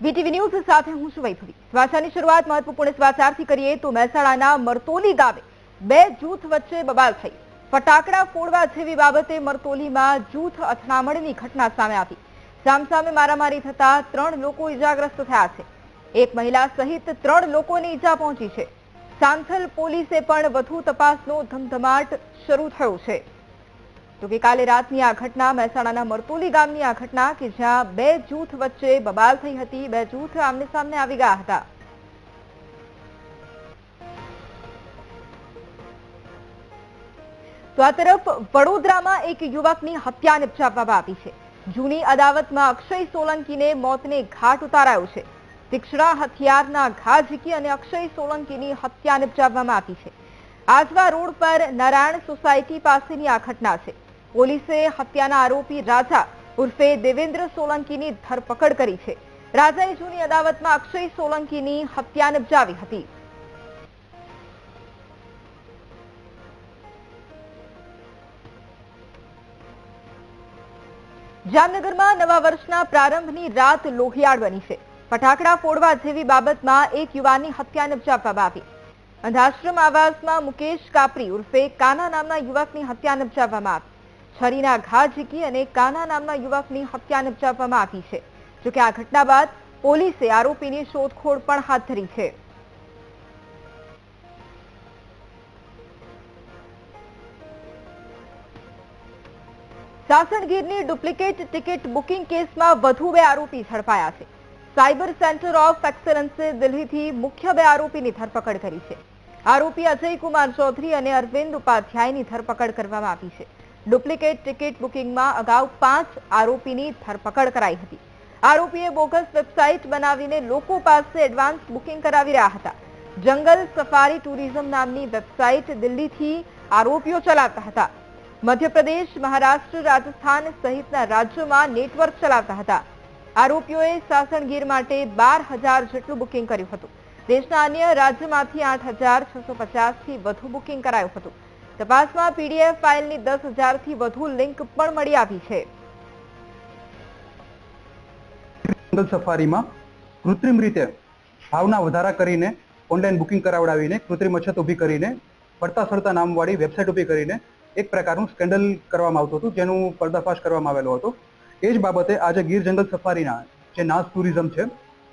VTV news સાથે હું છું વૈભવી વાસાની શરૂઆત મહત્વપૂર્ણ સમાચારથી કરીએ તો મહેસાણાના મરતોલી ગામે બે જૂથ વચ્ચે બબાલ થઈ. ફટાકડા ફોડવા જેવી બાબતે મરતોલીમાં જૂથ અથડામણની ઘટના સામે આવી. સામસામે મારામારી થતા ત્રણ લોકો ઈજાગ્રસ્ત થયા છે. એક મહિલા સહિત ત્રણ લોકોને ઈજા પહોંચી છે. સાંથલ પોલીસે પણ વધુ તપાસનો ધમધમાટ શરૂ થયો છે. તો કે રાતની આ ઘટના મહેસાણાના મરતોલી ગામની આ ઘટના કે જ્યાં બે જૂથ વચ્ચે બબાલ થઈ હતી. બે જૂથ આમને સામને આવી ગયા હતા. તો આ તરફ વડોદરામાં એક યુવકની હત્યા નિપજાવવામાં આવી છે. જૂની અદાવતમાં અક્ષય સોલંકીને મોતને ઘાટ ઉતારાયો છે. તીક્ષ્ણ હથિયારના ઘા ઝીકી અને અક્ષય સોલંકીની હત્યા નિપજાવવામાં આવી છે. આજવા રોડ પર નારાયણ સોસાયટી પાસેની આ ઘટના છે. પોલીસે હત્યાના આરોપી રાજા ઉર્ફે દેવેન્દ્ર સોલંકીની ધરપકડ કરી છે. રાજાએ જૂની અદાવતમાં અક્ષય સોલંકીની હત્યા નિપજાવી હતી. જામનગરમાં નવા વર્ષના પ્રારંભની રાત લોહિયાળ બની છે. ફટાકડા ફોડવા જેવી બાબતમાં એક યુવાનની હત્યા નિપજાવવામાં આવી. અંધાશ્રમ આવાસમાં મુકેશ કાપરી ઉર્ફે કાના નામના યુવકની હત્યા નિપજાવવામાં આવી. છરીના ઘા ઝીકી અને કાના નામના યુવકની હત્યા નિપજાવવામાં આવી છે. જોકે આ ઘટના બાદ પોલીસે આરોપીની શોધખોળ પણ હાથ ધરી છે. સાસણગીરની ડુપ્લિકેટ ટિકિટ બુકિંગ કેસમાં વધુ બે આરોપી ઝડપાયા છે. સાયબર સેન્ટર ઓફ એક્સલન્સે દિલ્હીથી મુખ્ય બે આરોપીની ધરપકડ કરી છે. આરોપી અજય કુમાર ચૌધરી અને અરવિંદ ઉપાધ્યાયની ધરપકડ કરવામાં આવી છે. ડુપ્લિકેટ ટિકિટ બુકિંગમાં અગાઉ પાંચ આરોપીની ધરપકડ કરાઈ હતી. આરોપીએ બોગસ વેબસાઇટ બનાવીને લોકો પાસે એડવાન્સ બુકિંગ કરાવી રહ્યા હતા. જંગલ સફારી ટુરિઝમ નામની વેબસાઇટ દિલ્હીથી આરોપીઓ ચલાવતા હતા. મધ્યપ્રદેશ, મહારાષ્ટ્ર, રાજસ્થાન સહિતના રાજ્યોમાં નેટવર્ક ચલાવતા હતા. આરોપીઓએ સાસણગીર માટે બાર હજાર જેટલું બુકિંગ કર્યું હતું. દેશના અન્ય રાજ્યમાંથી આઠ હજાર છસો પચાસથી વધુ બુકિંગ કરાયું હતું. તપાસમાં પીડીએફ ફાઇલની દસ હજારથી વધુ લિંક પણ મળી આવી છે. સફારીમાં કૃત્રિમ રીતે ભાવના વધારા કરીને ઓનલાઈન બુકિંગ કરાવડાવીને કૃત્રિમ અછત ઊભી કરીને પડતા સરતા નામવાળી વેબસાઇટ ઊભી કરીને એક પ્રકારનું સ્કેન્ડલ કરવામાં આવતું હતું, જેનું પર્દાફાશ કરવામાં આવેલો હતો. એ જ બાબતે આજે ગીર જંગલ સફારીના જે નાસ ટુરિઝમ છે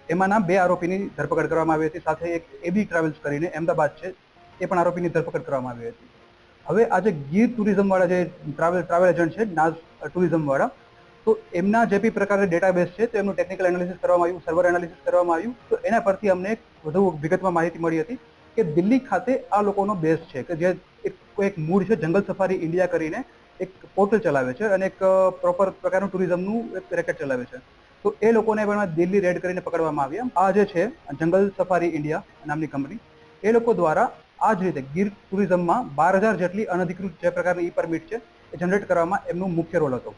એમાંના બે આરોપીની ધરપકડ કરવામાં આવી હતી. સાથે એક એબી ટ્રાવેલ્સ કરીને અમદાવાદ છે, એ પણ આરોપીની ધરપકડ કરવામાં આવી હતી. હવે આજે ગીર ટુરિઝમ વાળા જે ટ્રાવેલ ટ્રાવેલ એજન્ટ છે, નાઝ ટુરિઝમ વાળા, તો એમના જે બી પ્રકારના ડેટાબેઝ છે, તો એમનું ટેકનિકલ એનાલિસિસ કરવામાં આવ્યું સર્વર એનાલિસિસ કરવામાં આવ્યું, તો એના પરથી અમને વધુ વિગતમાં માહિતી મળી હતી કે દિલ્હી ખાતે આ લોકોનો બેઝ છે, કે જે એક એક મૂળ છે, જંગલ સફારી ઇન્ડિયા કરીને એક પોર્ટલ ચલાવે છે અને એક પ્રોપર પ્રકારનું ટુરિઝમનું એક રેકેટ ચલાવે છે. તો એ લોકોને પણ દિલ્હી રેડ કરીને પકડવામાં આવ્યા. આ જે છે જંગલ સફારી ઇન્ડિયા નામની કંપની એ લોકો દ્વારા આ જ રીતે ગીર ટુરિઝમમાં બાર હજાર જેટલી અનધિકૃત જે પ્રકારની ઈ પરમિટ છે, એ જનરેટ કરવામાં એમનો મુખ્ય રોલ હતો.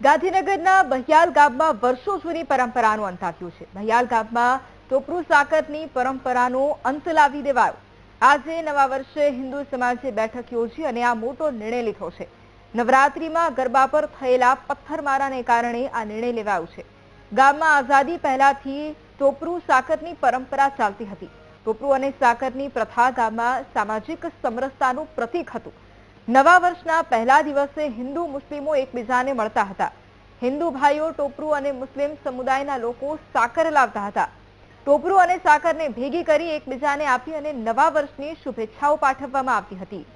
ગાંધીનગરના બહિયાલ ગામમાં વર્ષો જૂની પરંપરાનું અંત આવ્યું છે. બહિયાલ ગામમાં ટોપરું સાકરની પરંપરાનો અંત લાવી દેવાયો. આજે નવા વર્ષે હિન્દુ સમાજે બેઠક યોજી અને આ મોટો નિર્ણય લીધો છે. નવરાત્રીમાં ગરબા પર થયેલા પથ્થરમારાને કારણે આ નિર્ણય લેવાયો છે. ગામમાં આઝાદી પહેલાથી ટોપરું સાકરની પરંપરા ચાલતી હતી. ટોપરું અને સાકરની પ્રથા ગામમાં સામાજિક સમરસતાનું પ્રતીક હતું. નવા વર્ષના પહેલા દિવસે હિન્દુ મુસ્લિમો એકબીજાને મળતા હતા. હિન્દુ ભાઈઓ ટોપરું અને મુસ્લિમ સમુદાયના લોકો સાકર લાવતા હતા. ટોપરું અને સાકરને ભેગી કરી એકબીજાને આપી અને નવા વર્ષની શુભેચ્છાઓ પાઠવવામાં આવતી હતી.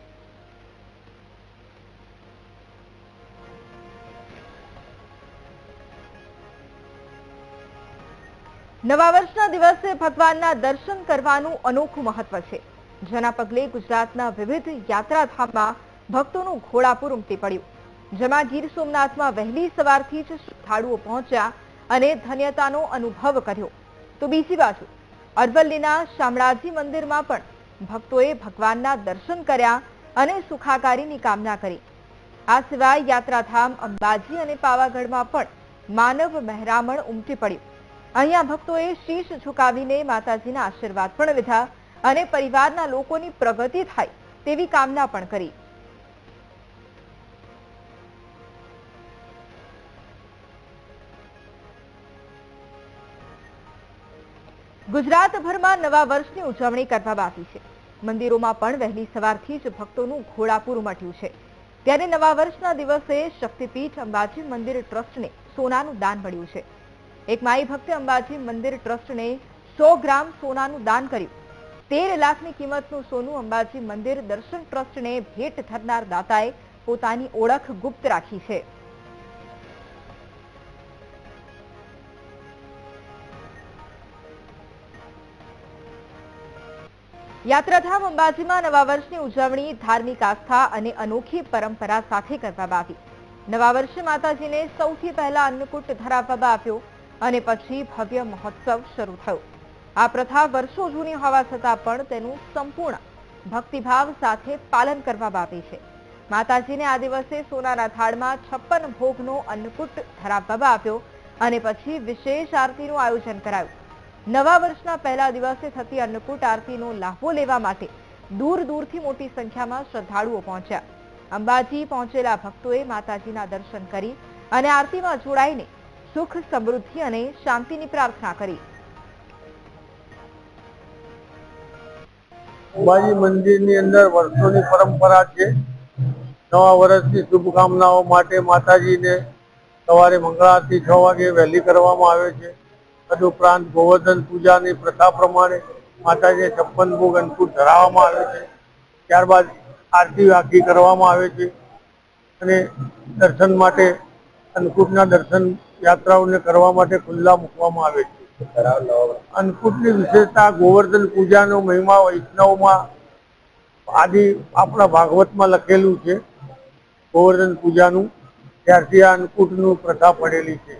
નવા વર્ષના દિવસે ભગવાનના દર્શન કરવાનું અનોખું મહત્વ છે. જેના પગલે ગુજરાતના વિવિધ યાત્રાધામમાં ભક્તોનું ઘોડાપુર ઉમટી પડ્યું. જેમાં ગીર સોમનાથમાં વહેલી સવારથી જ શ્રદ્ધાળુઓ પહોંચ્યા અને ધન્યતાનો અનુભવ કર્યો. તો બીજી બાજુ, અરવલ્લીના શામળાજી મંદિરમાં પણ ભક્તોએ ભગવાનના દર્શન કર્યા અને સુખાકારીની કામના કરી. આ સિવાય યાત્રાધામ અંબાજી અને પાવાગઢમાં પણ માનવ મહેરામણ ઉમટી પડ્યું. અહીંયા ભક્તોએ શીશ ઝુકાવીને માતાજીના આશીર્વાદ પણ લીધા અને પરિવારના લોકોની પ્રગતિ થાય તેવી કામના પણ કરી. ગુજરાતભરમાં નવા વર્ષની ઉજવણી કરવા બાકી છે. મંદિરોમાં પણ વહેલી સવારથી જ ભક્તોનું ઘોડાપુર ઉમટ્યું છે. ત્યારે નવા વર્ષના દિવસે શક્તિપીઠ અંબાજી મંદિર ટ્રસ્ટને સોનાનું દાન મળ્યું છે. એક માઈ ભક્તે અંબાજી મંદિર ટ્રસ્ટને સો ગ્રામ સોનાનું દાન કર્યું. તેર લાખની કિંમતનું સોનું અંબાજી મંદિર દર્શન ટ્રસ્ટને ભેટ થનાર દાતાએ પોતાની ઓળખ ગુપ્ત રાખી છે. યાત્રાધામ અંબાજીમાં નવા વર્ષની ઉજવણી ધાર્મિક આસ્થા અને અનોખી પરંપરા સાથે કરવામાં આવી. નવા વર્ષે માતાજીને સૌથી પહેલા અન્નકૂટ ધરાવવામાં આવ્યો. અને પછી ભવ્ય મહોત્સવ શરૂ થયો. આ પ્રથા વર્ષો જૂની હોવા છતાં પણ તેનું સંપૂર્ણ ભક્તિભાવ સાથે પાલન કરવામાં આવે છે. માતાજીને આ દિવસે સોનાના થાળમાં છપ્પન ભોગનો અન્નકૂટ ધરાવવામાં આવ્યો અને પછી વિશેષ આરતીનું આયોજન કરાયું. નવા વર્ષના પહેલા દિવસે થતી અન્નકૂટ આરતીનો લાભો લેવા માટે દૂર દૂરથી મોટી સંખ્યામાં શ્રદ્ધાળુઓ પહોંચ્યા. અંબાજી પહોંચેલા ભક્તોએ માતાજીના દર્શન કરી અને આરતીમાં જોડાઈને સુખ, સમૃદ્ધિ અને શાંતિની પ્રાર્થના કરી. અંબાજી મંદિરની અંદર વર્ષોની પરંપરા છે. નવા વર્ષની શુભકામનાઓ માટે માતાજીને સવારે મંગળારતી છ વાગે વહેલી કરવામાં આવે છે. તદુપરાંત ગોવર્ધન પૂજાની પ્રથા પ્રમાણે માતાજીને છપ્પન ભોગ અન્નકૂટ ધરાવવામાં આવે છે. ત્યારબાદ આરતી આખી કરવામાં આવે છે. અને દર્શન માટે અન્નકૂટના દર્શન યાત્રાઓને કરવા માટે ખુલ્લા મૂકવામાં આવે છે. અન્નકૂટની વિશેષતા ગોવર્ધન પૂજાનો મહિમા વૈષ્ણવમાં આદિ આપણા ભાગવતમાં લખેલું છે. ગોવર્ધન પૂજાનું ત્યારથી આ અન્નકૂટનું પ્રથા પડેલી છે.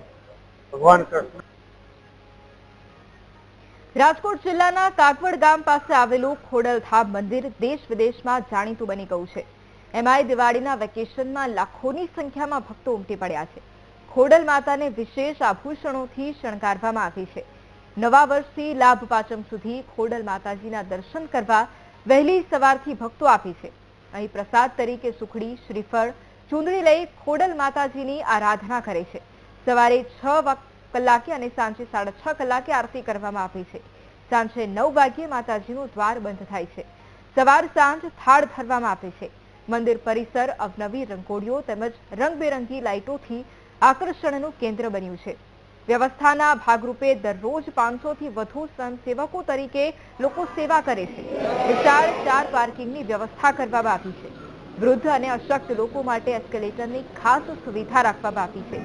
ભગવાન કૃષ્ણ. રાજકોટ જિલ્લાના કાકવડ ગામ પાસે આવેલું ખોડલધામ મંદિર દેશ વિદેશમાં જાણીતું બની ગયું છે. એમાંય દિવાળીના વેકેશનમાં લાખોની સંખ્યામાં ભક્તો ઉમટી પડ્યા છે. ખોડલ માતાને વિશેષ આભૂષણોથી શણગારવામાં આવી છે. નવા વર્ષથી લાભ પાચમ સુધી ખોડલ માતાજીના દર્શન કરવા વહેલી સવારથી ભક્તો આપી છે. અહીં પ્રસાદ તરીકે સુખડી, શ્રીફળ, ચૂંદડી લઈ ખોડલ માતાજીની આરાધના કરે છે. સવારે છ કલાકે અને સાંજે સાડા છ કલાકે આરતી કરવામાં આવી છે. સાંજે નવ વાગ્યે માતાજીનું દ્વાર બંધ થાય છે. સવાર સાંજ થાળ ધરવામાં આવે છે. મંદિર પરિસર અવનવી રંગોળીઓ તેમજ રંગબેરંગી લાઇટોથી આકર્ષણનું કેન્દ્ર બન્યું છે. વ્યવસ્થાના ભાગરૂપે દરરોજ પાંચસોથી વધુ સ્વયંસેવકો તરીકે લોકો સેવા કરે છે. વિશાળ ચાર પાર્કિંગની વ્યવસ્થા કરવામાં આવી છે. વૃદ્ધ અને અશક્ત લોકો માટે એસ્કેલેટરની ખાસ સુવિધા રાખવામાં આવી છે.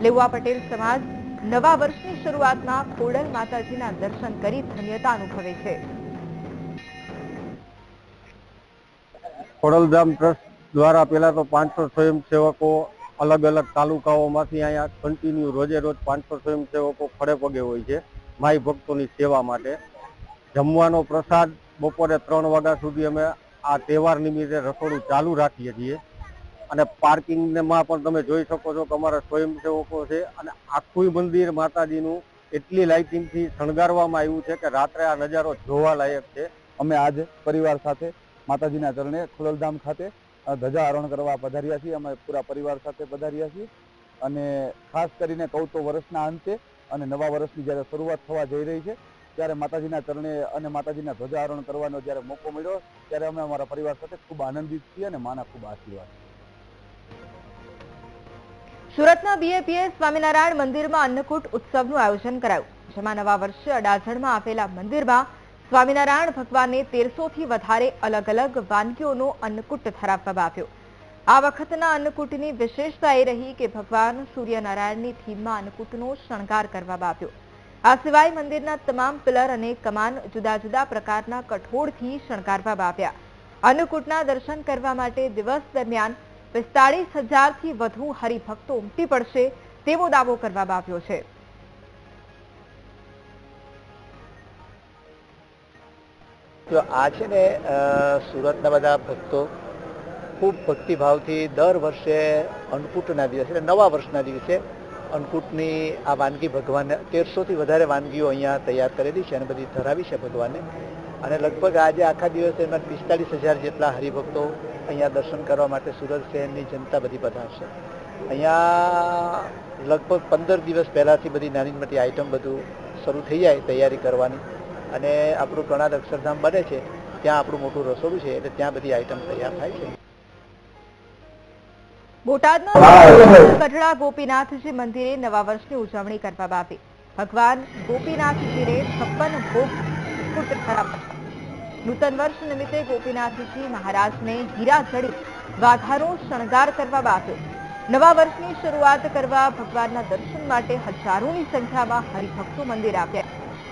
લેવા પટેલ સમાજ નવા વર્ષની શરૂઆતમાં ખોડલ માતાજીના દર્શન કરી ધન્યતા અનુભવે છે. ખોડલધામ ટ્રસ્ટ દ્વારા પહેલા તો પાંચસો સ્વયંસેવકો અલગ અલગ તાલુકાઓમાંથી અહીંયા કન્ટિન્યુ રોજે રોજ પાંચસો સ્વયંસેવકો ખડે પગે હોય છે માઈ ભક્તોની સેવા માટે. જમવાનો પ્રસાદ બપોરે ત્રણ વાગ્યા સુધી અમે આ તહેવાર નિમિત્તે રસોડું ચાલુ રાખીએ છીએ. અને પાર્કિંગમાં પણ તમે જોઈ શકો છો કે અમારા સ્વયંસેવકો છે અને આખું મંદિર માતાજીનું એટલી લાઇટિંગથી શણગારવામાં આવ્યું છે કે રાત્રે આ નજારો જોવા લાયક છે. અમે આજ પરિવાર સાથે માતાજીના ચરણે ખોડલધામ ખાતે ધજા આરોહણ કરવા પધાર્યા છીએ, અમે પૂરા પરિવાર સાથે પધાર્યા છીએ. અને ખાસ કરીને કહું તો વર્ષના અંતે અને નવા વર્ષની જ્યારે શરૂઆત થવા જઈ રહી છે, ત્યારે માતાજીના ચરણે અને માતાજીના ધ્વજા આરોહણ કરવાનો જ્યારે મોકો મળ્યો, ત્યારે અમે અમારા પરિવાર સાથે ખૂબ આનંદિત છીએ અને માના ખૂબ આશીર્વાદ. સુરતના બીએપીએસ સ્વામિનારાયણ મંદિરમાં અન્નકૂટ ઉત્સવનું આયોજન કરાયું. જેમાં નવા વર્ષે અડાજણમાં આવેલા મંદિરમાં સ્વામિનારાયણ ભગવાનને તેરસો થી વધારે અલગ અલગ વાનગીઓનો અન્નકૂટ ધરાવવામાં આવ્યો. આ વખતના અન્નકૂટની વિશેષતા એ રહી કે ભગવાન સૂર્યનારાયણની થીમમાં અન્નકૂટનો શણગાર કરવામાં આવ્યો. આ સિવાય મંદિરના તમામ પિલર અને કમાન જુદા જુદા પ્રકારના કઠોળથી શણગારવામાં આવ્યા. અન્નકૂટના દર્શન કરવા માટે દિવસ દરમિયાન પિસ્તાળીસ હજારથી વધુ હરિભક્તો ઉમટી પડશે તેવો દાવો કરવામાં આવ્યો છે. જો આ છે ને સુરતના બધા ભક્તો ખૂબ ભક્તિભાવથી દર વર્ષે અન્નકૂટના દિવસે એટલે નવા વર્ષના દિવસે અન્નકૂટની આ વાનગી ભગવાનને તેરસોથી વધારે વાનગીઓ અહીંયા તૈયાર કરેલી છે અને બધી ધરાવી છે ભગવાનને. અને લગભગ આજે આખા દિવસે એમાં પિસ્તાલીસ હજાર જેટલા હરિભક્તો અહીંયા દર્શન કરવા માટે સુરત શહેરની જનતા બધી પધારશે. અહીંયા લગભગ પંદર દિવસ પહેલાંથી બધી નાની મોટી આઈટમ બધું શરૂ થઈ જાય તૈયારી કરવાની. અને આપણું પ્રણાદ અક્ષરધામ બને છે ત્યાં આપણું મોટું રસોડું છે એટલે ત્યાં બધી આઈટમ તૈયાર થાય છે. બોટાદના ગઢડા ગોપીનાથજી મંદિરે નવા વર્ષની ઉજવણી કરવામાં આવી. ભગવાન ગોપીનાથજીને છપ્પન ભોગ મુકુટ ધરાવ્યા નૂતન વર્ષ નિમિત્તે ગોપીનાથજી મહારાજને હીરા જડી વાઘાનો શણગાર કરવામાં આવ્યો. નવા વર્ષની શરૂઆત કરવા ભગવાનના દર્શન માટે હજારોની સંખ્યામાં હરિભક્તો મંદિર આવ્યા.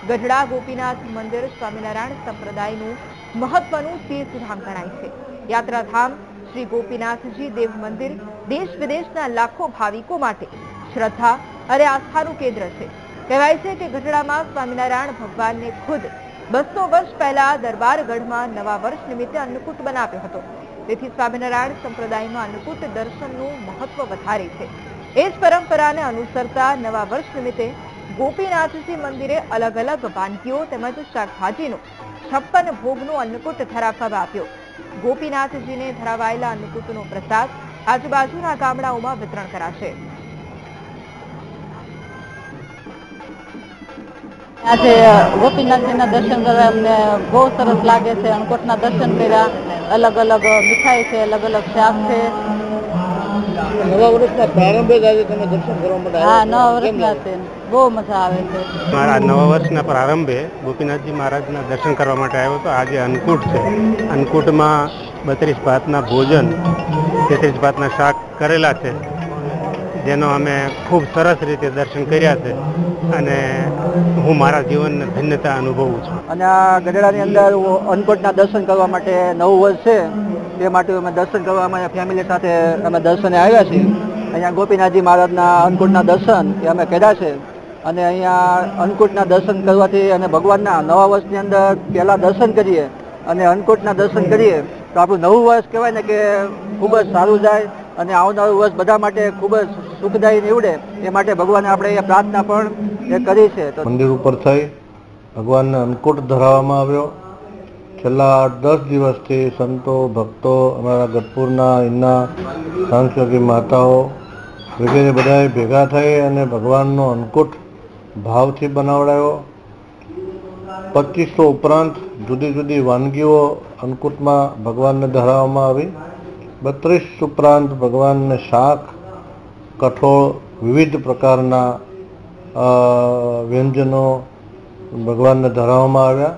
ગઢડા ગોપીનાથ મંદિર સ્વામિનારાયણ સંપ્રદાયનું મહત્વનું તીર્થધામ ગણાય છે. યાત્રાધામ શ્રી ગોપીનાથજી દેવ મંદિર દેશ વિદેશના લાખો ભાવિકો માટે શ્રદ્ધા અને આસ્થાનું કેન્દ્ર છે. કહેવાય છે કે ગઢડામાં સ્વામિનારાયણ ભગવાનને ખુદ બસો વર્ષ પહેલા દરબારગઢમાં નવા વર્ષ નિમિત્તે અન્નકૂટ બનાવ્યો હતો. તેથી સ્વામિનારાયણ સંપ્રદાયમાં અન્નકૂટ દર્શનનું મહત્વ વધારે છે. એ જ પરંપરાને અનુસરતા નવા વર્ષ નિમિત્તે ગોપીનાથજી મંદિરે અલગ અલગ વાનગીઓ તેમજ શાકભાજીનો છપ્પન ભોગનું અન્નકૂટ ધરાવવામાં આવ્યો. ગોપીનાથજીને ધરાવાયેલા અન્નકૂટનો પ્રસાદ આજુબાજુના ગામડાઓમાં વિતરણ કરાશે. આજે ગોપીનાથજીના દર્શન કરવા અમને બહુ સરસ લાગે છે. અણકોટના દર્શન કર્યા. અલગ અલગ મીઠાઈ છે અલગ અલગ શાક છે. નવા વર્ષના પ્રારંભે જ આજે તમે દર્શન કરવા માટે હા નવા વર્ષના છે. બહુ મજા આવે છે. મારા નવા વર્ષના પ્રારંભે ગોપીનાથજી મહારાજના દર્શન કરવા માટે આવ્યો હતો. આજે અન્નકૂટ છે. અન્નકૂટમાં બત્રીસ ભાતના ભોજન તેત્રીસ ભાતના શાક કરેલા છે. જેનો અમે ખૂબ સરસ રીતે દર્શન કર્યા છે અને હું મારા જીવનને ધન્યતા અનુભવું છું. અને આ ગઢડાની અંદર અન્નકૂટના દર્શન કરવા માટે નવું વર્ષ છે. તે માટે અમે દર્શન કરવા માટે ફેમિલી સાથે અમે દર્શને આવ્યા છીએ. અહીંયા ગોપીનાથજી મહારાજના અન્નકૂટના દર્શન એ અમે કર્યા છે. અને અહીંયા અન્નકૂટના દર્શન કરવાથી અને ભગવાનના નવા વર્ષની અંદર પહેલાં દર્શન કરીએ અને અન્નકૂટના દર્શન કરીએ, તો આપણું નવું વર્ષ કહેવાય ને કે ખૂબ જ સારું જાય અને આવનારું વર્ષ બધા માટે ખૂબ જ સુખદાયી નીવડે, એ માટે ભગવાને આપણે એ પ્રાર્થના પણ એ કરી છે. તો મંદિર ઉપર થઈ, ભગવાનને અન્નકૂટ ધરાવવામાં આવ્યો. છેલ્લા દસ દિવસથી સંતો, ભક્તો, અમારા ગઢપુરના અહીંના સાંસ્કૃતિક માતાઓ વગેરે બધાએ ભેગા થઈ અને ભગવાનનો અન્નકૂટ ભાવથી બનાવડાયો. પચીસો ઉપરાંત જુદી જુદી વાનગીઓ અન્નકૂટમાં ભગવાનને ધરાવવામાં આવી. બત્રીસ ઉપરાંત ભગવાનને શાક, કઠોળ, વિવિધ પ્રકારના વ્યંજનો ભગવાનને ધરાવવામાં આવ્યા.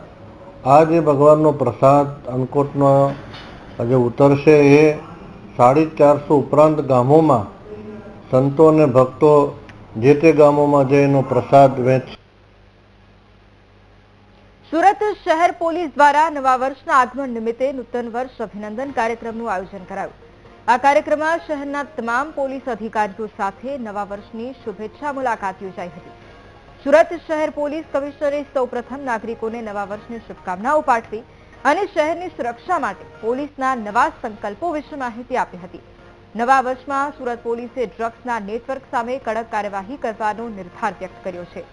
આ જે ભગવાનનો પ્રસાદ અન્નકોટનો જે ઉતરશે એ સાડી ચારસો ઉપરાંત ગામોમાં સંતો અને ભક્તો જે તે ગામોમાં જઈને પ્રસાદ વેચ. સુરત શહેર પોલીસ દ્વારા નવા વર્ષના આગમન નિમિત્તે નૂતન વર્ષ અભિનંદન કાર્યક્રમનું આયોજન કરાયું. આ કાર્યક્રમમાં શહેરના તમામ પોલીસ અધિકારીઓ સાથે નવા વર્ષની શુભેચ્છા મુલાકાત યોજાઈ હતી. સુરત શહેર પોલીસ કમિશનરે સૌપ્રથમ નાગરિકોને નવા વર્ષની શુભકામનાઓ પાઠવી અને શહેરની સુરક્ષા માટે પોલીસના નવા સંકલ્પો વિશે માહિતી આપી હતી. નવા વર્ષમાં સુરત પોલીસે ડ્રગ્સના નેટવર્ક સામે કડક કાર્યવાહી કરવાનો નિર્ધાર વ્યક્ત કર્યો છે.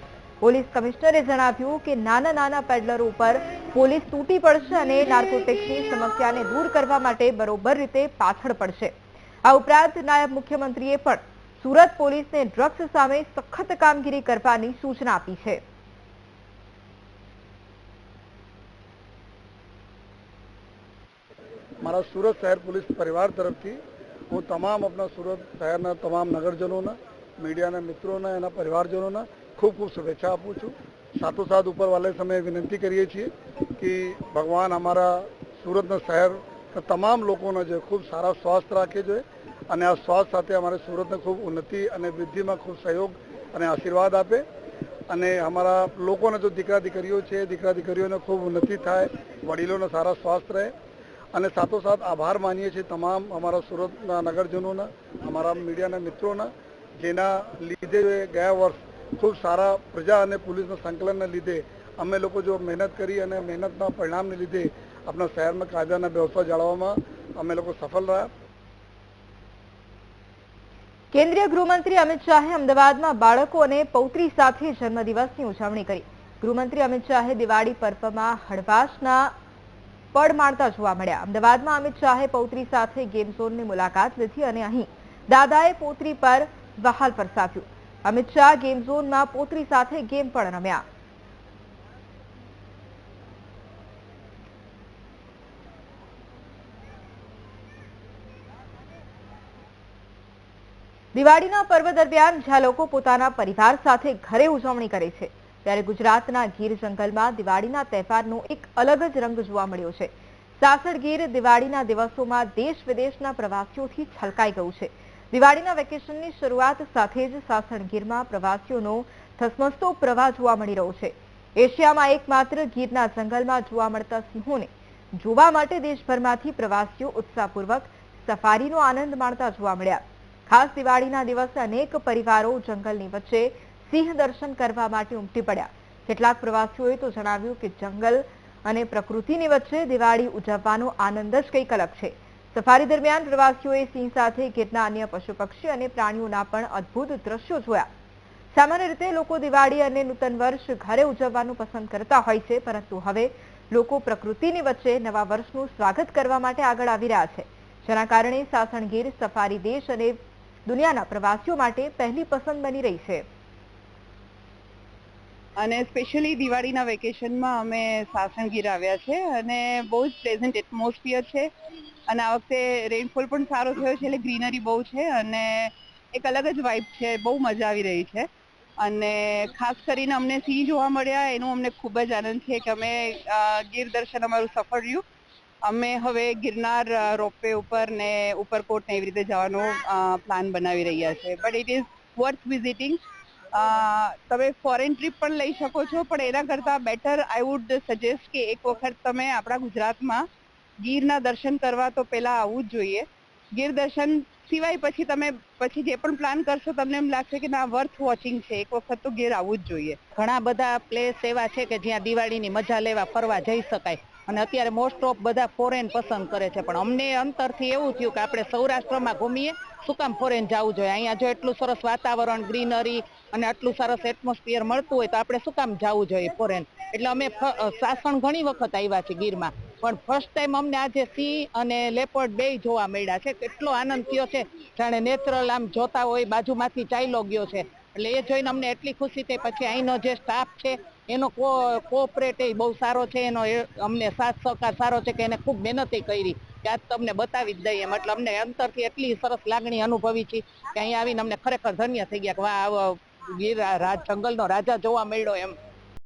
પોલીસ કમિશનરે જણાવ્યું કે નાના નાના પેડલરો ઉપર પોલીસ તૂટી પડશે અને નાર્કોટિક્સની સમસ્યાને દૂર કરવા માટે બરોબર રીતે પાછળ પડશે. આ ઉપરાંત નાયબ મુખ્યમંત્રીએ પણ સુરત પોલીસને ડ્રગ્સ સામે સખત કામગીરી કરવાની સૂચના આપી છે. મારા સુરત શહેર પોલીસ પરિવાર તરફથી હું તમામ આપણા સુરત શહેરના તમામ નગરજનોના, મીડિયાના મિત્રોના, એના પરિવારજનોના ખૂબ ખૂબ શુભેચ્છા આપું છું. સાથોસાથ ઉપરવાલે સમયે વિનંતી કરીએ છીએ કે ભગવાન અમારા સુરતના શહેર તમામ લોકોને જે ખૂબ સારા સ્વાસ્થ્ય રાખે છે અને આ સ્વાસ્થ્ય સાથે અમારે સુરતને ખૂબ ઉન્નતિ અને વૃદ્ધિમાં ખૂબ સહયોગ અને આશીર્વાદ આપે. અને અમારા લોકોને જો દીકરા દીકરીઓ છે દીકરા દીકરીઓને ખૂબ ઉન્નતિ થાય, વડીલોને સારા સ્વાસ્થ્ય રહે અને સાથોસાથ આભાર માનીએ છીએ તમામ અમારા સુરતના નગરજનોના, અમારા મીડિયાના મિત્રોના, જેના લીધે ગયા વર્ષ ખૂબ સારા પ્રજા અને પોલીસના સંકલનના લીધે અમે લોકો જો મહેનત કરી અને મહેનતના પરિણામને લીધે આપણા શહેરમાં કાયદાના વ્યવસ્થા જાળવવામાં અમે લોકો સફળ રહ્યા. કેન્દ્રીય ગૃહમંત્રી અમિત શાહે અમદાવાદમાં બાળકો અને પૌત્રી સાથે જન્મદિવસની ઉજવણી કરી. ગૃહમંત્રી અમિત શાહે દિવાળી પર્વમાં હળવાશના પડ માણતા જોવા મળ્યા. અમદાવાદમાં અમિત શાહે પૌત્રી સાથે ગેમ ઝોનની મુલાકાત લીધી અને અહીં દાદાએ પોત્રી પર વહાલ પરસાવ્યું અમિત શાહ ગેમ ઝોનમાં પોત્રી સાથે ગેમ પણ રમ્યા. દિવાળીના પર્વ દરમિયાન જ્યાં લોકો પોતાના પરિવાર સાથે ઘરે ઉજવણી કરે છે ત્યારે ગુજરાતના ગીર જંગલમાં દિવાળીના તહેવારનો એક અલગ જ રંગ જોવા મળ્યો છે. સાસણ ગીર દિવાળીના દિવસોમાં દેશ વિદેશના પ્રવાસીઓથી છલકાઈ ગયું છે. દિવાળીના વેકેશનની શરૂઆત સાથે જ સાસણ ગીરમાં પ્રવાસીઓનો ધસમસતો પ્રવાહ જોવા મળી રહ્યો છે. એશિયામાં એકમાત્ર ગીરના જંગલમાં જોવા મળતા સિંહોને જોવા માટે દેશભરમાંથી પ્રવાસીઓ ઉત્સાહપૂર્વક સફારીનો આનંદ માણતા જોવા મળ્યા. ખાસ દિવાળીના દિવસે અનેક પરિવારો જંગલની વચ્ચે સિંહ દર્શન કરવા માટે ઉમટી પડ્યા. કેટલાક પ્રવાસીઓએ તો જણાવ્યું કે જંગલ અને પ્રકૃતિની વચ્ચે દિવાળી ઉજવવાનો આનંદ જ કંઈક અલગ છે. સફારી દરમિયાન પ્રવાસીઓએ સિંહ સાથે ગીરના અન્ય પશુ પક્ષી અને પ્રાણીઓના પણ અદ્ભુત દ્રશ્યો જોયા. સામાન્ય રીતે લોકો દિવાળી અને નૂતન વર્ષ ઘરે ઉજવવાનું પસંદ કરતા હોય છે, પરંતુ હવે લોકો પ્રકૃતિની વચ્ચે નવા વર્ષનું સ્વાગત કરવા માટે આગળ આવી રહ્યા છે. જેના કારણે સાસણગીર, સફારી દેશ અને દુનિયાના પ્રવાસીઓ માટે પહેલી પસંદ બની રહી છે. અને સ્પેશિયલી દિવાળીના વેકેશનમાં અમે સાસણગીર આવ્યા છે અને બહુ જ પ્લેઝન્ટ એટમોસ્ફિયર છે. અને આ વખતે રેનફોલ પણ સારો થયો છે એટલે ગ્રીનરી બહુ છે અને એક અલગ જ વાઇબ છે, બહુ મજા આવી રહી છે. અને ખાસ કરીને અમને સિંહ જોવા મળ્યા, એનો અમને ખૂબ જ આનંદ છે કે અમે ગીર દર્શન અમારું સફળ રહ્યું. અમે હવે ગિરનાર રોપવે ઉપર ને ઉપરકોટ ને એવી રીતે જવાનો પ્લાન બનાવી રહ્યા છે. But it is worth visiting તમે ફોરેન ટ્રીપ પણ લઈ શકો છો, પણ એના કરતાં બેટર આઈ વુડ સજેસ્ટ કે એક વખત તમે આપણા ગુજરાતમાં ગીરના દર્શન કરવા તો પહેલાં આવવું જ જોઈએ. ગીર દર્શન સિવાય પછી તમે, પછી જે પણ પ્લાન કરશો તમને એમ લાગશે કે ના વર્થ વોચિંગ છે, એક વખત તો ગીર આવવું જ જોઈએ. ઘણા બધા પ્લેસ એવા છે કે જ્યાં દિવાળીની મજા લેવા, ફરવા જઈ શકાય અને અત્યારે મોસ્ટ ઓફ બધા ફોરેન પસંદ કરે છે. પણ અમને અંતરથી એવું થયું કે આપણે સૌરાષ્ટ્રમાં ઘૂમીએ, શું કામ ફોરેન જવું જોઈએ? અહીંયા જો એટલું સરસ વાતાવરણ ગ્રીનરી અને આટલું સરસ એટમોસ્ફિયર મળતું હોય તો આપણે શું કામ જવું જોઈએ ફોરેન એટલે અમે સાસણ ઘણી વખત આવ્યા છે ગીરમાં. પણ ફર્સ્ટ ટાઈમ અમને આજે સિંહ અને લેપર્ડ બે જોવા મળ્યા છે. કેટલો આનંદ થયો છે. જાણે નેચરલ આમ જોતા હોય બાજુમાંથી ચાલ્યો ગયો છે. એટલે એ જોઈને અમને એટલી ખુશી થઈ. પછી અહીંનો જે સ્ટાફ છે, એનો કો કોઓપરેટ એ બહુ સારો છે. એનો અમને સાથ સહકાર સારો છે કે એને ખૂબ મહેનત કરી. કે આજ તમને બતાવી જ દઈએ. એટલે અમને અંતરથી એટલી સરસ લાગણી અનુભવી છે કે અહીંયા આવીને અમને ખરેખર ધન્ય થઈ ગયા કે વાહ આવો રાજ જંગલ નો રાજા જોવા મળ્યો એમ.